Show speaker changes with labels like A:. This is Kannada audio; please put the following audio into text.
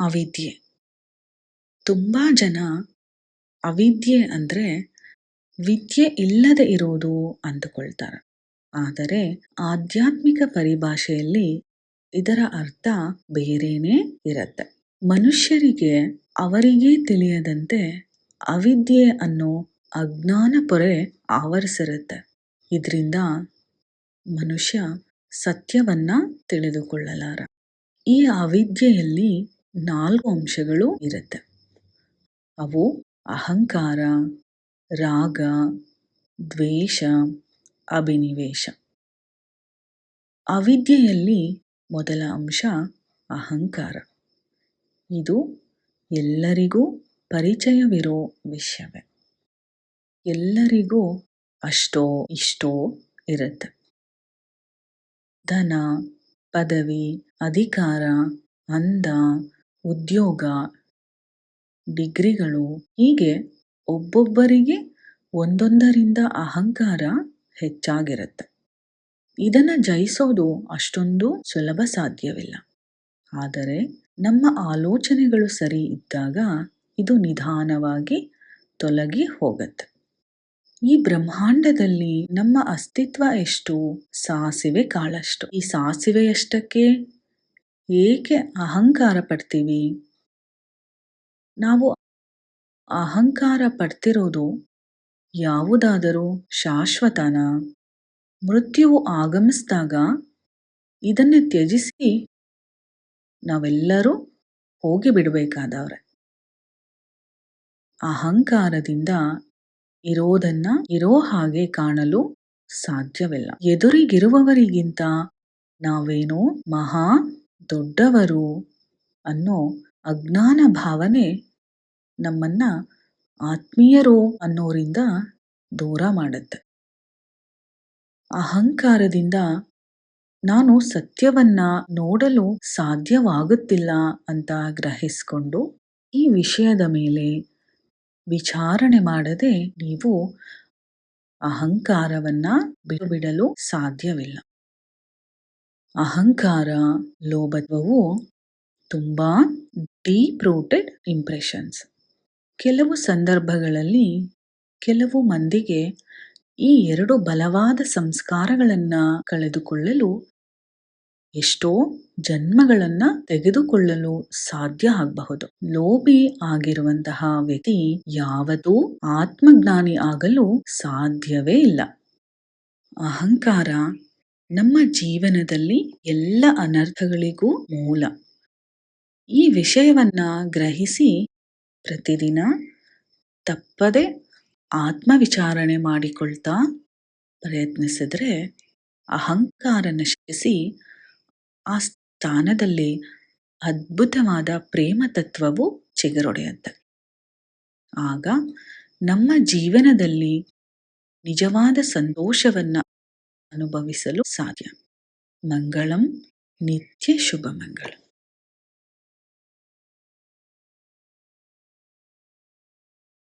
A: ಅವಿದ್ಯೆ. ತುಂಬ ಜನ ಅವಿದ್ಯೆ ಅಂದರೆ ವಿದ್ಯೆ ಇಲ್ಲದೆ ಇರೋದು ಅಂದುಕೊಳ್ತಾರೆ. ಆದರೆ ಆಧ್ಯಾತ್ಮಿಕ ಪರಿಭಾಷೆಯಲ್ಲಿ ಇದರ ಅರ್ಥ ಬೇರೇನೇ ಇರತ್ತೆ. ಮನುಷ್ಯರಿಗೆ ಅವರಿಗೆ ತಿಳಿಯದಂತೆ ಅವಿದ್ಯೆ ಅನ್ನೋ ಅಜ್ಞಾನ ಪೊರೆ ಆವರಿಸಿರುತ್ತೆ. ಇದರಿಂದ ಮನುಷ್ಯ ಸತ್ಯವನ್ನ ತಿಳಿದುಕೊಳ್ಳಲಾರ. ಈ ಅವಿದ್ಯೆಯಲ್ಲಿ ನಾಲ್ಕು ಅಂಶಗಳು ಇರುತ್ತೆ. ಅವು ಅಹಂಕಾರ, ರಾಗ, ದ್ವೇಷ, ಅಭಿನಿವೇಶ. ಅವಿದ್ಯೆಯಲ್ಲಿ ಮೊದಲ ಅಂಶ ಅಹಂಕಾರ. ಇದು ಎಲ್ಲರಿಗೂ ಪರಿಚಯವಿರೋ ವಿಷಯವೇ. ಎಲ್ಲರಿಗೂ ಅಷ್ಟೋ ಇಷ್ಟೋ ಇರುತ್ತೆ. ಧನ, ಪದವಿ, ಅಧಿಕಾರ, ಅಂದ ಉದ್ಯೋಗ, ಡಿಗ್ರಿಗಳು ಹೀಗೆ ಒಬ್ಬೊಬ್ಬರಿಗೆ ಒಂದೊಂದರಿಂದ ಅಹಂಕಾರ ಹೆಚ್ಚಾಗಿರುತ್ತೆ. ಇದನ್ನು ಜಯಿಸೋದು ಅಷ್ಟೊಂದು ಸುಲಭ ಸಾಧ್ಯವಿಲ್ಲ. ಆದರೆ ನಮ್ಮ ಆಲೋಚನೆಗಳು ಸರಿ ಇದ್ದಾಗ ಇದು ನಿಧಾನವಾಗಿ ತೊಲಗಿ ಹೋಗುತ್ತೆ. ಈ ಬ್ರಹ್ಮಾಂಡದಲ್ಲಿ ನಮ್ಮ ಅಸ್ತಿತ್ವ ಎಷ್ಟು, ಸಾಸಿವೆ ಕಾಳಷ್ಟು. ಈ ಸಾಸಿವೆಯಷ್ಟಕ್ಕೆ ಏಕೆ ಅಹಂಕಾರ ಪಡ್ತೀವಿ ನಾವು ಅಹಂಕಾರ ಪಡ್ತಿರೋದು ಯಾವುದಾದರೂ ಶಾಶ್ವತನ? ಮೃತ್ಯುವು ಆಗಮಿಸಿದಾಗ ಇದನ್ನು ತ್ಯಜಿಸಿ ನಾವೆಲ್ಲರೂ ಹೋಗಿ ಬಿಡಬೇಕಾದವ್ರೆ. ಅಹಂಕಾರದಿಂದ ಇರೋದನ್ನ ಇರೋ ಹಾಗೆ ಕಾಣಲು ಸಾಧ್ಯವಿಲ್ಲ. ಎದುರಿಗಿರುವವರಿಗಿಂತ ನಾವೇನೋ ಮಹಾ ದೊಡ್ಡವರು ಅನ್ನೋ ಅಜ್ಞಾನ ಭಾವನೆ ನಮ್ಮನ್ನ ಆತ್ಮೀಯರು ಅನ್ನೋರಿಂದ ದೂರ ಮಾಡುತ್ತೆ. ಅಹಂಕಾರದಿಂದ ನಾನು ಸತ್ಯವನ್ನ ನೋಡಲು ಸಾಧ್ಯವಾಗುತ್ತಿಲ್ಲ ಅಂತ ಗ್ರಹಿಸಿಕೊಂಡು ಈ ವಿಷಯದ ಮೇಲೆ ವಿಚಾರಣೆ ಮಾಡದೆ ನೀವು ಅಹಂಕಾರವನ್ನ ಬಿಡಲು ಸಾಧ್ಯವಿಲ್ಲ. ಅಹಂಕಾರ, ಲೋಭತ್ವವು ತುಂಬಾ ಡೀಪ್ ರೂಟೆಡ್ ಇಂಪ್ರೆಷನ್ಸ್ ಕೆಲವು ಸಂದರ್ಭಗಳಲ್ಲಿ ಕೆಲವು ಮಂದಿಗೆ ಈ ಎರಡು ಬಲವಾದ ಸಂಸ್ಕಾರಗಳನ್ನು ಕಳೆದುಕೊಳ್ಳಲು, ಎಷ್ಟೋ ಜನ್ಮಗಳನ್ನು ತೆಗೆದುಕೊಳ್ಳಲು ಸಾಧ್ಯ ಆಗಬಹುದು. ಲೋಭಿ ಆಗಿರುವಂತಹ ವ್ಯಕ್ತಿ ಯಾವತ್ತೂ ಆತ್ಮಜ್ಞಾನಿ ಆಗಲು ಸಾಧ್ಯವೇ ಇಲ್ಲ. ಅಹಂಕಾರ ನಮ್ಮ ಜೀವನದಲ್ಲಿ ಎಲ್ಲ ಅನರ್ಥಗಳಿಗೂ ಮೂಲ. ಈ ವಿಷಯವನ್ನ ಗ್ರಹಿಸಿ ಪ್ರತಿದಿನ ತಪ್ಪದೆ ಆತ್ಮವಿಚಾರಣೆ ಮಾಡಿಕೊಳ್ತಾ ಪ್ರಯತ್ನಿಸಿದ್ರೆ ಅಹಂಕಾರ ನಶಿಸಿ ಆ ಸ್ಥಾನದಲ್ಲಿ ಅದ್ಭುತವಾದ ಪ್ರೇಮ ತತ್ವವು ಚಿಗುರೊಡೆಯುತ್ತೆ. ಆಗ ನಮ್ಮ ಜೀವನದಲ್ಲಿ ನಿಜವಾದ ಸಂತೋಷವನ್ನ ಅನುಭವಿಸಲು ಸಾಧ್ಯ ಮಂಗಳಂ ನಿತ್ಯ ಶುಭ ಮಂಗಳ